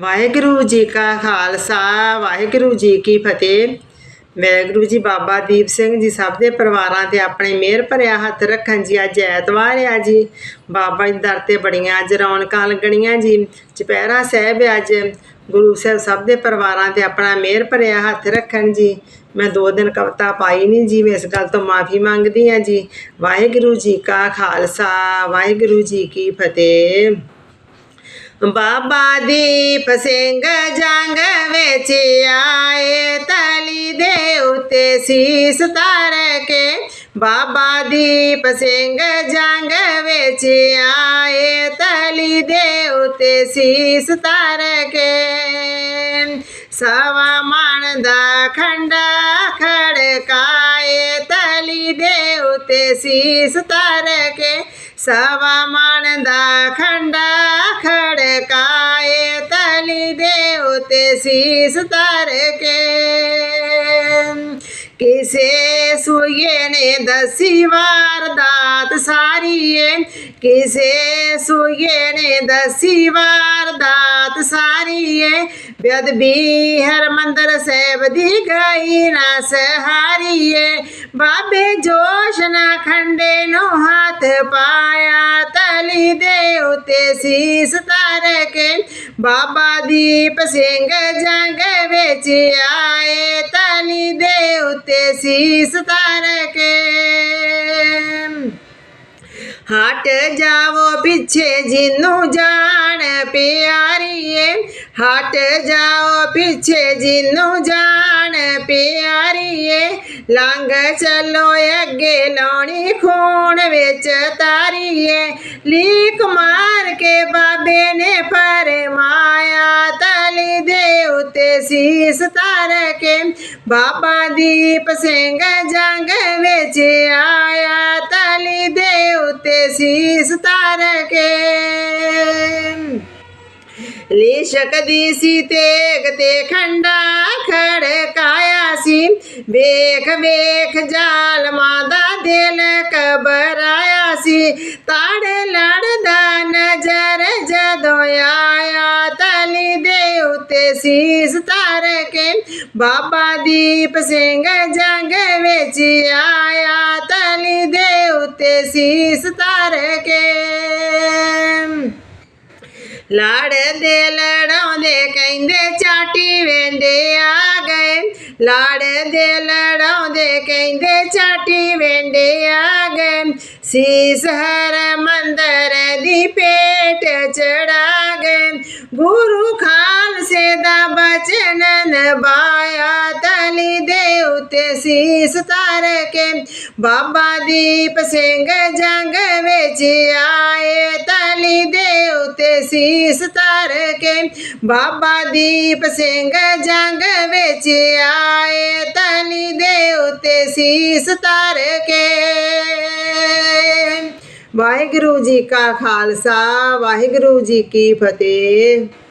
ਵਾਹਿਗੁਰੂ ਜੀ ਕਾ ਖਾਲਸਾ, ਵਾਹਿਗੁਰੂ ਜੀ ਕੀ ਫਤਿਹ। ਵਾਹਿਗੁਰੂ ਜੀ ਬਾਬਾ ਦੀਪ ਸਿੰਘ ਜੀ ਸਭ ਦੇ ਪਰਿਵਾਰਾਂ ਤੇ ਆਪਣੇ ਮਿਹਰ ਭਰਿਆ ਹੱਥ ਰੱਖਣ ਜੀ। ਅੱਜ ਐਤਵਾਰ ਆ ਜੀ। ਬਾਬਾ ਜੀ ਦਰ ਤੇ ਬੜੀਆਂ ਅੱਜ ਰੌਣਕਾਂ ਲੱਗਣੀਆਂ ਜੀ। ਚੁਪਹਿਰਾ ਸਾਹਿਬ ਅੱਜ। ਗੁਰੂ ਸਾਹਿਬ ਸਭ ਦੇ ਪਰਿਵਾਰਾਂ ਤੇ ਆਪਣਾ ਮਿਹਰ ਭਰਿਆ ਹੱਥ ਰੱਖਣ ਜੀ। ਮੈਂ ਦੋ ਦਿਨ ਕਵਿਤਾ ਪਾਈ ਨਹੀਂ ਜੀ, ਮੈਂ ਇਸ ਗੱਲ ਤੋਂ ਮਾਫੀ ਮੰਗਦੀ ਹਾਂ ਜੀ। ਵਾਹਿਗੁਰੂ ਜੀ ਕਾ ਖਾਲਸਾ, ਵਾਹਿਗੁਰੂ ਜੀ ਕੀ ਫਤਿਹ। बाबा दीप सिंह जंग बेच आए, तली देवते शीस तार के। बाबा दीप सिंह जंग बेच आए, तली देवते शीस तार के। सवा माणदा खंडा खड़काए देवते शीस तार के सवा मन दंडा खड़काए तली देवते शीस तार के किसे सुये दसीवार दात सारिए किसे सुये ने दसीवार दात सारिए व्यद भी हर मंदिर सेब दी गई ना सहारिए बाबे जोश ना खंडे नो हाथ पाया तली देवते शीस तार के बाबा दीप सिंह जंग बेच आए। ਉਤੇ ਸੀਸ ਧਰ ਕੇ ਹਟ ਜਾਵੋ ਪਿੱਛੇ ਜਿੰਨੂੰ ਜਾਣ ਪਿਆਰੀਏ ਹਟ ਜਾਓ ਪਿੱਛੇ ਜਿੰਨੂੰ ਜਾਣ ਪਿਆਰੀਏ ਲੰਘ ਚੱਲੋ ਅੱਗੇ ਲਾਉਣੀ ਖੂਨ ਵਿੱਚ ਤਾਰੀਏ ਲੀਕ ਮਾਰ ਕੇ ਬਾਬੇ ਨੇ ਫਰਮਾਇਆ ਤਲੀ ਦੇ शीस तार के बाबा दीप सिंह जंग बिच आया तली दे उते शीस तार के ले शकदी सी तेग ते खंडा खड़काया सी। बेख बेख जाल मादा दिल कबराया सी। ताड़ शीस तार के बाबा दीप सिंह जंग बिच आया तली देवते शीस तार के लाड़ दे लड़ों दे चाटी वेंदे आ गए। लाड़ दे लड़ों दे चाटी वेंदे आ गए। शीस हर मंदिर दी पेट चढ़ा गए। गुरु चनन बाया तली देवते शीस तार के बाबा दीप सिंह जंग बेच आए तली देवते शीस तार के बाबा दीप सिंह जंग बेच आए तली देवते शीस तार के वाहेगुरु जी का खालसा, वाहेगुरु जी की फतेह।